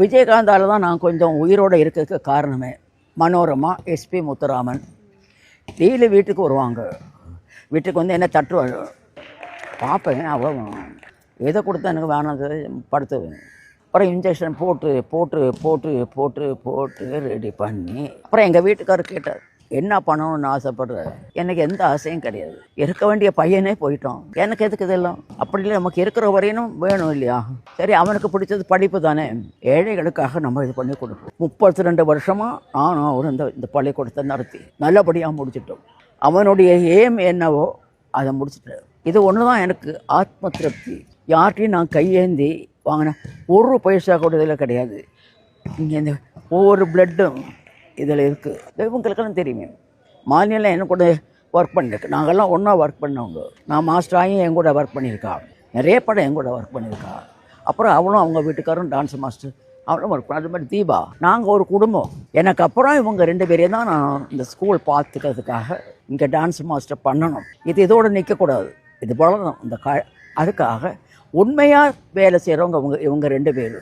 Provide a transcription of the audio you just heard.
விஜயகாந்தால் தான் நான் கொஞ்சம் உயிரோடு இருக்கிறதுக்கு காரணமே. மனோரமா எஸ்பி முத்துராமன். டெய்லி வீட்டுக்கு வருவாங்க. வீட்டுக்கு வந்து என்ன தட்டுவாங்க பார்ப்பேன் அவ்வளோ எதை கொடுத்தா எனக்கு வேணாம் படுத்துவேன் அப்புறம் இன்ஜெக்ஷன் போட்டு போட்டு போட்டு போட்டு போட்டு ரெடி பண்ணி அப்புறம் எங்கள் வீட்டுக்காரர் கேட்டார். என்ன பண்ணணும்னு ஆசைப்படுற? எனக்கு எந்த ஆசையும் கிடையாது. இருக்க வேண்டிய பையனே போயிட்டோம் எனக்கு எதுக்கு இதெல்லாம்? அப்படி இல்லை நமக்கு இருக்கிற வரையினும் வேணும் இல்லையா? சரி அவனுக்கு பிடிச்சது படிப்பு தானே. ஏழைகளுக்காக நம்ம இது பண்ணி கொடுப்போம். முப்பத்தி ரெண்டு வருஷமாக நானும் அவர் இந்த இந்த பள்ளிக்கூடத்தை நடத்தி நல்லபடியாக முடிச்சிட்டோம். அவனுடைய ஏம் என்னவோ அதை முடிச்சிட்டாரு இது ஒன்று தான் எனக்கு ஆத்ம திருப்தி. யார்கிட்டையும் நான் கையேந்தி வாங்கினேன். ஒரு பைசா கூட இதில் கிடையாது. இங்கே இந்த ஒவ்வொரு பிளட்டும் இதில் இருக்குது இவங்களுக்கெல்லாம் தெரியுமே. மாநிலம் என்ன கூட ஒர்க் பண்ணிருக்கு. நாங்கள்லாம் ஒன்றா ஒர்க் பண்ணவங்க. நான் மாஸ்டராயும் என் கூட ஒர்க் பண்ணியிருக்கா. நிறைய படம் என் கூட ஒர்க் பண்ணியிருக்கா. அப்புறம் அவளும் அவங்க வீட்டுக்காரும் டான்ஸ் மாஸ்டர் அவளும் ஒர்க் பண்ண அது மாதிரி தீபா. நாங்கள் ஒரு குடும்பம். எனக்கு அப்புறம் இவங்க ரெண்டு பேரையும் தான் நான் இந்த ஸ்கூல் பார்த்துக்கிறதுக்காக இங்கே டான்ஸ் மாஸ்டர் பண்ணணும். இது இதோடு நிற்கக்கூடாது இது போல தான் இந்த கா அதுக்காக உண்மையாக வேலை செய்கிறவங்க அவங்க இவங்க ரெண்டு பேர்